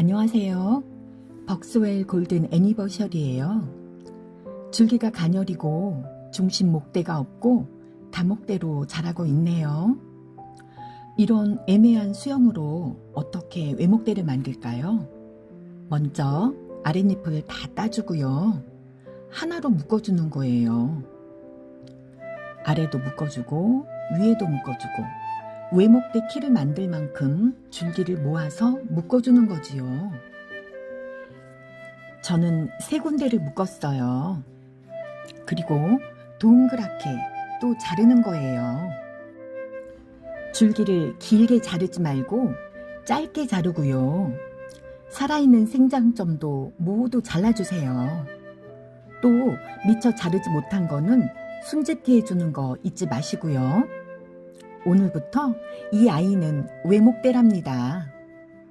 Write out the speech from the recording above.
안녕하세요. 벅스웰 골든 애니버셜이에요. 줄기가 가녀리고 중심 목대가 없고 다목대로 자라고 있네요. 이런 애매한 수영으로 어떻게 외목대를 만들까요? 먼저 아랫잎을 다 따주고요. 하나로 묶어주는 거예요. 아래도 묶어주고 위에도 묶어주고 외목대 키를 만들 만큼 줄기를 모아서 묶어주는 거지요. 저는 세 군데를 묶었어요. 그리고 동그랗게 또 자르는 거예요. 줄기를 길게 자르지 말고 짧게 자르고요. 살아있는 생장점도 모두 잘라주세요. 또 미처 자르지 못한 거는 순집기 해주는 거 잊지 마시고요. 오늘부터 이 아이는 외목대랍니다.